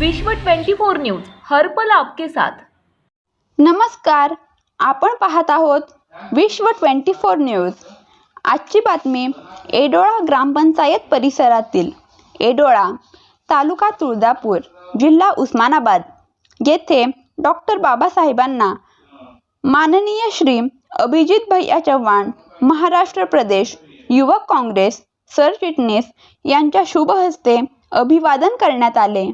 विश्व 24 न्यूज हर्पल आपके साथ. नमस्कार आपण पाहत आहोत विश्व ट्वेंटी फोर न्यूज. आजची बातमी एडोळा ग्रामपंचायत परिसरातील एडोळा तालुका तुळजापूर जिल्हा उस्मानाबाद येथे डॉक्टर बाबासाहेबांना माननीय श्री अभिजित भैया चव्हाण महाराष्ट्र प्रदेश युवक काँग्रेस सरचिटणीस यांच्या शुभ हस्ते अभिवादन करण्यात आले.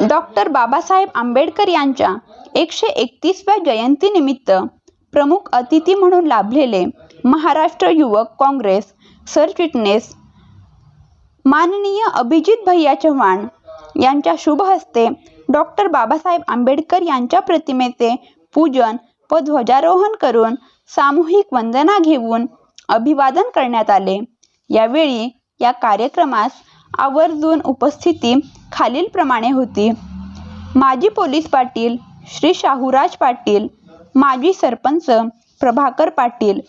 डॉक्टर बाबासाहेब आंबेडकर यांच्या एकशे एकतीसव्या जयंतीनिमित्त प्रमुख अतिथी म्हणून लाभलेले महाराष्ट्र युवक काँग्रेस सरचिटणीस माननीय अभिजित भैया चव्हाण यांच्या शुभ हस्ते डॉक्टर बाबासाहेब आंबेडकर यांच्या प्रतिमेचे पूजन व ध्वजारोहण करून सामूहिक वंदना घेऊन अभिवादन करण्यात आले. यावेळी या कार्यक्रमास आवर्जून उपस्थिती खालीलप्रमाणे होती. माजी पोलीस पाटील श्री शाहूराज पाटील माजी सरपंच प्रभाकर पाटील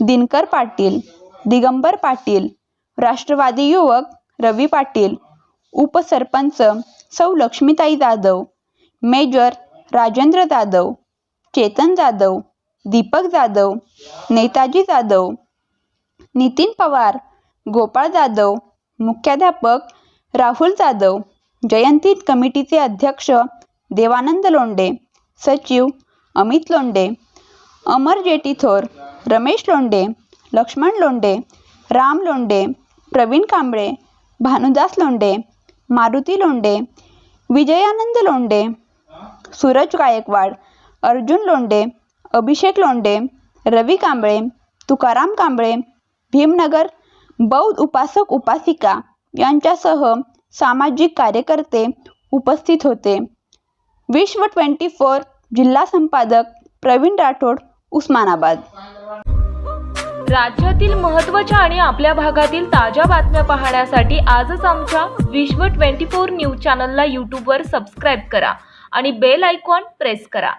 दिनकर पाटील दिगंबर पाटील राष्ट्रवादी युवक रवी पाटील उपसरपंच सौ लक्ष्मीताई जाधव मेजर राजेंद्र जाधव चेतन जाधव दीपक जाधव नेताजी जाधव नितीन पवार गोपाळ जाधव मुख्याध्यापक राहुल जाधव जयंती कमिटीचे अध्यक्ष देवानंद लोंडे सचिव अमित लोंडे अमर जेटी थोर रमेश लोंडे लक्ष्मण लोंडे राम लोंडे प्रवीण कांबळे भानुदास लोंडे मारुती लोंडे विजयानंद लोंडे सूरज गायकवाड अर्जुन लोंडे अभिषेक लोंडे रवी कांबळे तुकाराम कांबळे भीमनगर बौद्ध उपासक उपासिका यांच्यासह सामाजिक कार्यकर्ते उपस्थित होते. विश्व ट्वेंटी फोर जिल्हा संपादक प्रवीण राठोड उस्मानाबाद. राज्यातील महत्त्वाच्या आणि आपल्या भागातील ताज्या बातम्या पाहण्यासाठी आजच आमच्या विश्व 24 न्यूज चॅनलला यूट्यूबवर सबस्क्राईब करा आणि बेल आयकॉन प्रेस करा.